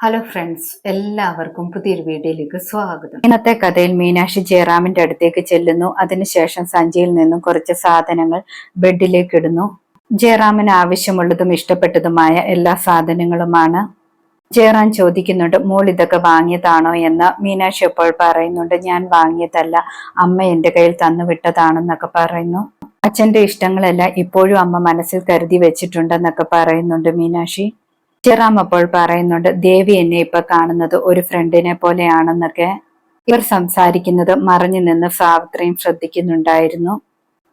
Hello friends എല്ലാവർക്കും പുതിയൊരു വീഡിയോയിലേക്ക് സ്വാഗതം. ഇന്നത്തെ കഥയിൽ മീനാക്ഷി ജയറാമിന്റെ അടുത്തേക്ക് ചെല്ലുന്നു. അതിനുശേഷം സഞ്ജയിൽ നിന്നും കുറച്ച് സാധനങ്ങൾ ബെഡിലേക്ക് ഇടുന്നു. ജയറാമിന് ആവശ്യമുള്ളതും ഇഷ്ടപ്പെട്ടതുമായ എല്ലാ സാധനങ്ങളുമാണ്. ജയറാം ചോദിക്കുന്നുണ്ട് മോൾ ഇതൊക്കെ വാങ്ങിയതാണോ? എന്ന് മീനാക്ഷി അപ്പോൾ പറയുന്നുണ്ട് ഞാൻ വാങ്ങിയതല്ല. അമ്മ എന്റെ കയ്യിൽ തന്നു വിട്ടതാണെന്നൊക്കെ പറയുന്നു. അച്ഛന്റെ ഇഷ്ടങ്ങളെല്ലാം ഇപ്പോഴും അമ്മ മനസ്സിൽ കരുതി വെച്ചിട്ടുണ്ടെന്നൊക്കെ പറയുന്നുണ്ട് മീനാക്ഷി. ജയറാം അപ്പോൾ പറയുന്നുണ്ട് ദേവി എന്നെ ഇപ്പൊ കാണുന്നത് ഒരു ഫ്രണ്ടിനെ പോലെയാണെന്നൊക്കെ ഇവർ സംസാരിക്കുന്നത് മറഞ്ഞു നിന്ന് സാവിത്രിയും ശ്രദ്ധിക്കുന്നുണ്ടായിരുന്നു.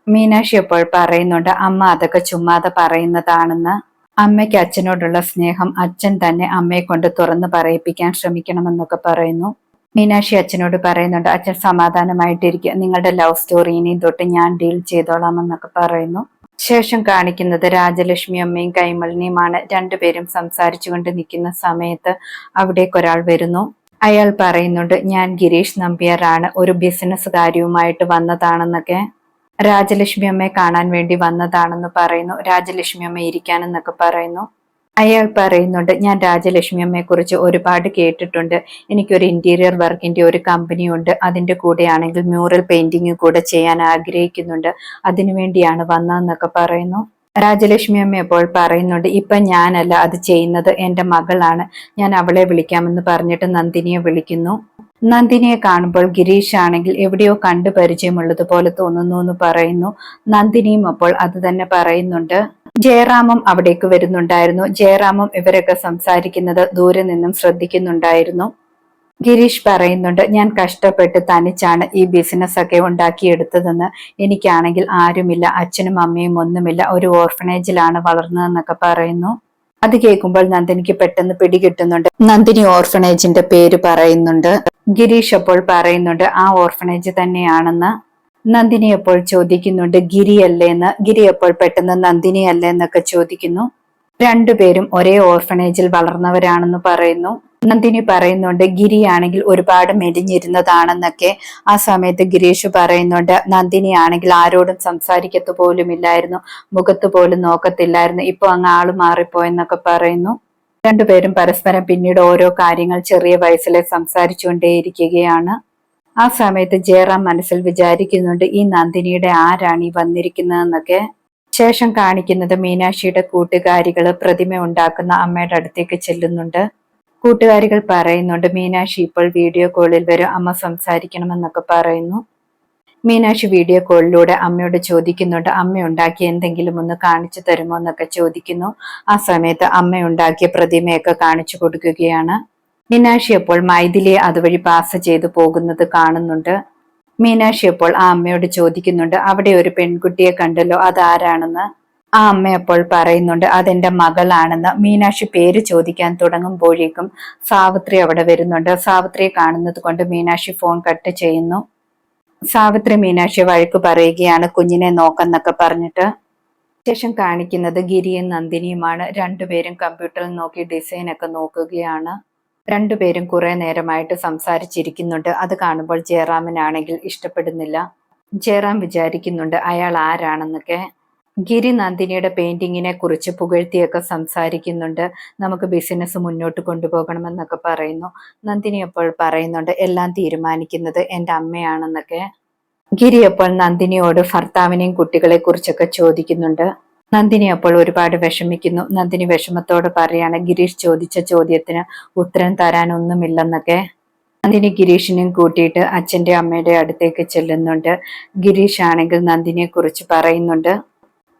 മീനാക്ഷി അപ്പോൾ പറയുന്നുണ്ട് അമ്മ അതൊക്കെ ചുമ്മാതെ പറയുന്നതാണെന്ന്. അമ്മയ്ക്ക് അച്ഛനോടുള്ള സ്നേഹം അച്ഛൻ തന്നെ അമ്മയെ കൊണ്ട് തുറന്നു പറയിപ്പിക്കാൻ ശ്രമിക്കണമെന്നൊക്കെ പറയുന്നു. മീനാക്ഷി അച്ഛനോട് പറയുന്നുണ്ട് അച്ഛൻ സമാധാനമായിട്ടിരിക്കുക. നിങ്ങളുടെ ലവ് സ്റ്റോറി ഇനിയും തൊട്ട് ഞാൻ ഡീൽ ചെയ്തോളാം എന്നൊക്കെ പറയുന്നു. ശേഷം കാണിക്കുന്നത് രാജലക്ഷ്മി അമ്മയും കൈമളിനിയുമാണ്. രണ്ടുപേരും സംസാരിച്ചുകൊണ്ട് നിൽക്കുന്ന സമയത്ത് അവിടേക്ക് ഒരാൾ വരുന്നു. അയാൾ പറയുന്നുണ്ട് ഞാൻ ഗിരീഷ് നമ്പ്യാറാണ് ഒരു ബിസിനസ് കാര്യവുമായിട്ട് വന്നതാണെന്നൊക്കെ. രാജലക്ഷ്മി അമ്മയെ കാണാൻ വേണ്ടി വന്നതാണെന്ന് പറയുന്നു. രാജലക്ഷ്മി അമ്മ ഇരിക്കാനെന്നൊക്കെ പറയുന്നു. അയാൾ പറയുന്നുണ്ട് ഞാൻ രാജലക്ഷ്മി അമ്മയെ കുറിച്ച് ഒരുപാട് കേട്ടിട്ടുണ്ട്. എനിക്കൊരു ഇന്റീരിയർ വർക്കിന്റെ ഒരു കമ്പനി ഉണ്ട്. അതിന്റെ കൂടെയാണെങ്കിൽ മ്യൂറൽ പെയിന്റിങ് കൂടെ ചെയ്യാൻ ആഗ്രഹിക്കുന്നുണ്ട്. അതിനുവേണ്ടിയാണ് വന്നതെന്നൊക്കെ പറയുന്നു. രാജലക്ഷ്മി അമ്മ ഇപ്പോൾ പറയുന്നുണ്ട് ഇപ്പൊ ഞാനല്ല അത് ചെയ്യുന്നത്. എന്റെ മകളാണ്. ഞാൻ അവളെ വിളിക്കാമെന്ന് പറഞ്ഞിട്ട് നന്ദിനിയെ വിളിക്കുന്നു. നന്ദിനിയെ കാണുമ്പോൾ ഗിരീഷ് ആണെങ്കിൽ എവിടെയോ കണ്ടു പരിചയമുള്ളതുപോലെ തോന്നുന്നു എന്ന് പറയുന്നു. നന്ദിനിയും അപ്പോൾ അത് തന്നെ പറയുന്നുണ്ട്. ജയറാമും അവിടേക്ക് വരുന്നുണ്ടായിരുന്നു. ജയറാമും ഇവരൊക്കെ സംസാരിക്കുന്നത് ദൂരെ നിന്നും ശ്രദ്ധിക്കുന്നുണ്ടായിരുന്നു. ഗിരീഷ് പറയുന്നുണ്ട് ഞാൻ കഷ്ടപ്പെട്ട് തനിച്ചാണ് ഈ ബിസിനസ് ഒക്കെ ഉണ്ടാക്കിയെടുത്തതെന്ന്. എനിക്കാണെങ്കിൽ ആരുമില്ല അച്ഛനും അമ്മയും ഒന്നുമില്ല. ഒരു ഓർഫനേജിലാണ് വളർന്നതെന്നൊക്കെ പറയുന്നു. അത് കേൾക്കുമ്പോൾ നന്ദിനിക്ക് പെട്ടെന്ന് പിടികിട്ടുന്നുണ്ട്. നന്ദിനി ഓർഫനേജിന്റെ പേര് പറയുന്നുണ്ട്. ഗിരീഷ് അപ്പോൾ പറയുന്നുണ്ട് ആ ഓർഫനേജ് തന്നെയാണെന്ന്. നന്ദിനി അപ്പോൾ ചോദിക്കുന്നുണ്ട് ഗിരി അല്ലേന്ന് ഗിരി അപ്പോൾ പെട്ടെന്ന് നന്ദിനി അല്ലേ എന്നൊക്കെ ചോദിക്കുന്നു. രണ്ടുപേരും ഒരേ ഓർഫനേജിൽ വളർന്നവരാണെന്ന് പറയുന്നു. നന്ദിനി പറയുന്നുണ്ട് ഗിരി ആണെങ്കിൽ ഒരുപാട് മെലിഞ്ഞിരുന്നതാണെന്നൊക്കെ. ആ സമയത്ത് ഗിരീഷ് പറയുന്നുണ്ട് നന്ദിനി ആണെങ്കിൽ ആരോടും സംസാരിക്കത്തു പോലുമില്ലായിരുന്നു മുഖത്ത് പോലും നോക്കത്തില്ലായിരുന്നു ഇപ്പൊ അങ്ങ് ആൾ മാറിപ്പോയെന്നൊക്കെ പറയുന്നു. രണ്ടുപേരും പരസ്പരം പിന്നീട് ഓരോ കാര്യങ്ങൾ ചെറിയ വയസ്സിലെ സംസാരിച്ചുകൊണ്ടേയിരിക്കുകയാണ്. ആ സമയത്ത് ജയറാം മനസ്സിൽ വിചാരിക്കുന്നുണ്ട് ഈ നന്ദിനിയുടെ ആരാണ് ഈ വന്നിരിക്കുന്നതെന്നൊക്കെ. ശേഷം കാണിക്കുന്നത് മീനാക്ഷിയുടെ കൂട്ടുകാരികൾ പ്രതിമ ഉണ്ടാക്കുന്ന അമ്മയുടെ അടുത്തേക്ക് ചെല്ലുന്നുണ്ട്. കൂട്ടുകാരികൾ പറയുന്നുണ്ട് മീനാക്ഷി ഇപ്പോൾ വീഡിയോ കോളിൽ വരും അമ്മ സംസാരിക്കണമെന്നൊക്കെ പറയുന്നു. മീനാക്ഷി വീഡിയോ കോളിലൂടെ അമ്മയോട് ചോദിക്കുന്നുണ്ട് അമ്മ ഉണ്ടാക്കി എന്തെങ്കിലും ഒന്ന് കാണിച്ചു തരുമോ? എന്നൊക്കെ ചോദിക്കുന്നു. ആ സമയത്ത് അമ്മ ഉണ്ടാക്കിയ പ്രതിമയൊക്കെ കാണിച്ചു കൊടുക്കുകയാണ്. മീനാക്ഷി അപ്പോൾ മൈഥിലിയെ അതുവഴി പാസ് ചെയ്തു പോകുന്നത് കാണുന്നുണ്ട്. മീനാക്ഷി അപ്പോൾ ആ അമ്മയോട് ചോദിക്കുന്നുണ്ട് അവിടെ ഒരു പെൺകുട്ടിയെ കണ്ടല്ലോ അതാരാണെന്ന്? ആ അമ്മ അപ്പോൾ പറയുന്നുണ്ട് അതെന്റെ മകളാണെന്ന്. മീനാക്ഷി പേര് ചോദിക്കാൻ തുടങ്ങുമ്പോഴേക്കും സാവിത്രി അവിടെ വരുന്നുണ്ട്. സാവിത്രിയെ കാണുന്നത് കൊണ്ട് മീനാക്ഷി ഫോൺ കട്ട് ചെയ്യുന്നു. സാവിത്രി മീനാക്ഷി വഴക്ക് പറയുകയാണ് കുഞ്ഞിനെ നോക്കെന്നൊക്കെ പറഞ്ഞിട്ട്. ശേഷം കാണിക്കുന്നത് ഗിരിയും നന്ദിനിയുമാണ്. രണ്ടുപേരും കമ്പ്യൂട്ടറിൽ നോക്കി ഡിസൈനൊക്കെ നോക്കുകയാണ്. രണ്ടുപേരും കുറെ നേരമായിട്ട് സംസാരിച്ചിരിക്കുന്നുണ്ട്. അത് കാണുമ്പോൾ ജയറാമിനാണെങ്കിൽ ഇഷ്ടപ്പെടുന്നില്ല. ജയറാം വിചാരിക്കുന്നുണ്ട് അയാൾ ആരാണെന്നൊക്കെ. ഗിരി നന്ദിനിയുടെ പെയിന്റിങ്ങിനെ കുറിച്ച് പുകഴ്ത്തിയൊക്കെ സംസാരിക്കുന്നുണ്ട്. നമുക്ക് ബിസിനസ് മുന്നോട്ട് കൊണ്ടുപോകണമെന്നൊക്കെ പറയുന്നു. നന്ദിനി അപ്പോൾ പറയുന്നുണ്ട് എല്ലാം തീരുമാനിക്കുന്നത് എന്റെ അമ്മയാണെന്നൊക്കെ. ഗിരി അപ്പോൾ നന്ദിനിയോട് ഭർത്താവിനെയും കുട്ടികളെ കുറിച്ചൊക്കെ ചോദിക്കുന്നുണ്ട്. നന്ദിനി അപ്പോൾ ഒരുപാട് വിഷമിക്കുന്നു. നന്ദിനി വിഷമത്തോട് പറയാണ് ഗിരീഷ് ചോദിച്ച ചോദ്യത്തിന് ഉത്തരം തരാനൊന്നുമില്ലെന്നൊക്കെ. നന്ദിനി ഗിരീഷിനെയും കൂട്ടിയിട്ട് അച്ഛന്റെ അമ്മയുടെ അടുത്തേക്ക് ചെല്ലുന്നുണ്ട്. ഗിരീഷ് ആണെങ്കിൽ നന്ദിനിയെ കുറിച്ച് പറയുന്നുണ്ട്.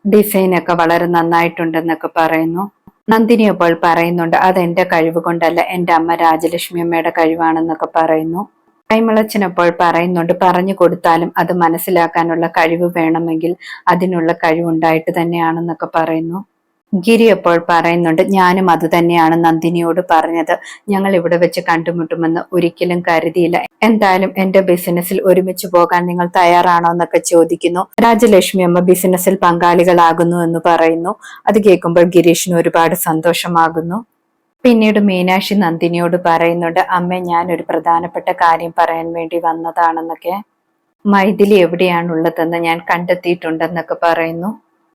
ഡിസൈൻ ഒക്കെ വളരെ നന്നായിട്ടുണ്ടെന്നൊക്കെ പറയുന്നു. നന്ദിനി അപ്പോൾ പറയുന്നുണ്ട് അത് എന്റെ കഴിവ് കൊണ്ടല്ല എന്റെ അമ്മ രാജലക്ഷ്മി അമ്മയുടെ കഴിവാണെന്നൊക്കെ പറയുന്നു. കൈമളച്ചനപ്പോൾ പറയുന്നുണ്ട് പറഞ്ഞു കൊടുത്താലും അത് മനസ്സിലാക്കാനുള്ള കഴിവ് വേണമെങ്കിൽ അതിനുള്ള കഴിവുണ്ടായിട്ട് തന്നെയാണെന്നൊക്കെ പറയുന്നു. ഗിരി അപ്പോൾ പറയുന്നുണ്ട് ഞാനും അത് തന്നെയാണ് നന്ദിനിയോട് പറഞ്ഞത്. ഞങ്ങൾ ഇവിടെ വെച്ച് കണ്ടുമുട്ടുമെന്ന് ഒരിക്കലും കരുതിയില്ല. എന്തായാലും എന്റെ ബിസിനസ്സിൽ ഒരുമിച്ച് പോകാൻ നിങ്ങൾ തയ്യാറാണോ എന്നൊക്കെ ചോദിക്കുന്നു. രാജലക്ഷ്മി അമ്മ ബിസിനസ്സിൽ പങ്കാളികളാകുന്നു എന്ന് പറയുന്നു. അത് കേൾക്കുമ്പോൾ ഗിരീഷിന് ഒരുപാട് സന്തോഷമാകുന്നു. പിന്നീട് മീനാക്ഷി നന്ദിനിയോട് പറയുന്നുണ്ട് അമ്മ ഞാൻ ഒരു പ്രധാനപ്പെട്ട കാര്യം പറയാൻ വേണ്ടി വന്നതാണെന്നൊക്കെ. മൈഥിലി എവിടെയാണുള്ളതെന്ന് ഞാൻ കണ്ടെത്തിയിട്ടുണ്ടെന്നൊക്കെ പറയുന്നു.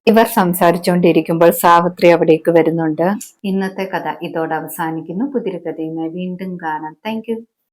ഇവർ സംസാരിച്ചുകൊണ്ടിരിക്കുമ്പോൾ സാവിത്രി അവിടേക്ക് വരുന്നുണ്ട്. ഇന്നത്തെ കഥ ഇതോടെ അവസാനിക്കുന്നു. പുതിയൊരു കഥയുമായി വീണ്ടും കാണാം. താങ്ക്